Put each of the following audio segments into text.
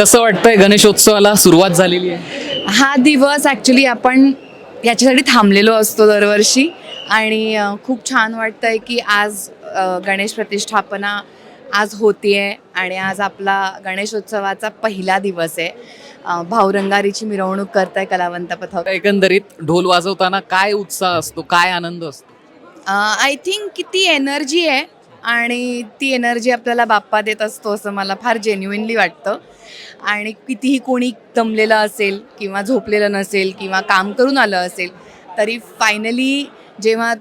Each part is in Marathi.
कसं वाटतंय गणेशोत्सवाला? सुरुवात झालेली आहे. हा दिवस ॲक्च्युली आपण याच्यासाठी थांबलेलो असतो दरवर्षी. आणि खूप छान वाटतं आहे की आज गणेश प्रतिष्ठापना आज होतीये आणि आज आपला गणेशोत्सवाचा पहिला दिवस आहे. भाऊरंगारीची मिरवणूक करताय कलावंत पथक. एकंदरीत ढोल वाजवताना काय उत्साह असतो? काय आनंद असतो? आय थिंक की ती एनर्जी आहे. आणि ती एनर्जी आपल्याला बाप्पा देत असतो असं मला फार जेन्युइनली वाटतं. आणि कितीही कोणी दमलेलं असेल किंवा झोपलेलं नसेल किंवा काम करून आलं असेल तरी फायनली जेव्हा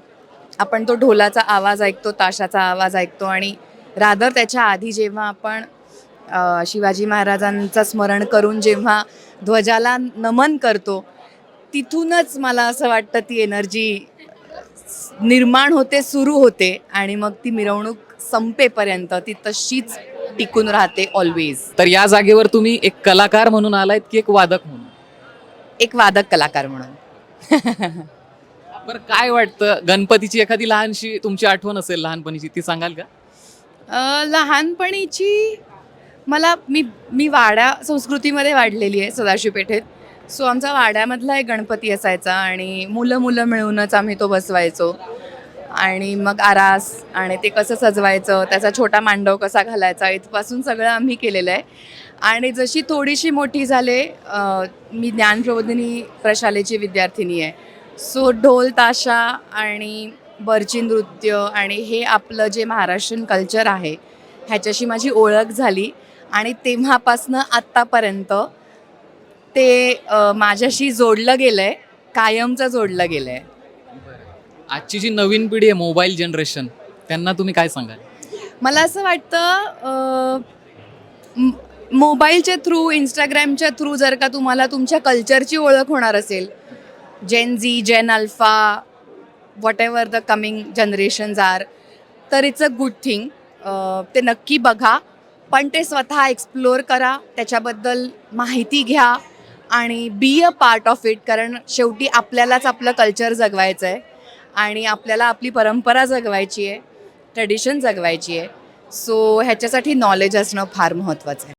आपण तो ढोलाचा आवाज ऐकतो ताशाचा आवाज ऐकतो आणि रादर त्याच्या आधी जेव्हा आपण शिवाजी महाराजांचं स्मरण करून जेव्हा ध्वजाला नमन करतो तिथूनच मला असं वाटतं ती एनर्जी निर्माण होते सुरू होते आणि मग ती मिरवणूक संपेपर्यंत ती तशीच टिकून राहते ऑलवेज तर या जागेवर तुम्ही एक कलाकार म्हणून आलायत की एक वादक म्हणून? एक वादक कलाकार म्हणून. बरं काय वाटतं? गणपतीची एखादी लहानशी तुमची आठवण असेल लहानपणीची ती सांगाल का? लहानपणीची मला मी मी वाड्या संस्कृतीमध्ये वाढलेली आहे सदाशिव पेठेत सो आमचा वाड्यामधला एक गणपती असायचा आणि मुलं मुलं मिळूनच आम्ही तो बसवायचो. आणि मग आरास आणि ते कसं सजवायचं त्याचा छोटा मांडव कसा घालायचा इथपासून सगळं आम्ही केलेलं आहे. आणि जशी थोडीशी मोठी झाले मी ज्ञानप्रबोधिनी प्रशालेची विद्यार्थिनी आहे. सो ढोल ताशा आणि बर्ची नृत्य आणि हे आपलं जे महाराष्ट्रीयन कल्चर आहे ह्याच्याशी माझी ओळख झाली. आणि तेव्हापासनं आत्तापर्यंत ते माझ्याशी जोडलं गेलं आहे कायमचं जोडलं गेलं आहे आजची जी नवीन पिढी आहे मोबाईल जनरेशन त्यांना तुम्ही काय सांगाल? मला असं वाटतं मोबाईलच्या थ्रू इंस्टाग्रामच्या थ्रू जर का तुम्हाला तुमच्या कल्चरची ओळख होणार असेल Gen Z Gen Alpha whatever the coming generations are तर इट्स अ गुड थिंग ते नक्की बघा पण ते स्वतः एक्सप्लोअर करा त्याच्याबद्दल माहिती घ्या. आणि be a part of it कारण शेवटी आपल्यालाच आपलं कल्चर जगवायचं आहे आणि आपल्याला आपली परंपरा जगवायची आहे ट्रेडिशन जगवायची आहे. सो ह्याच्यासाठी नॉलेज असणं फार महत्त्वाचं आहे.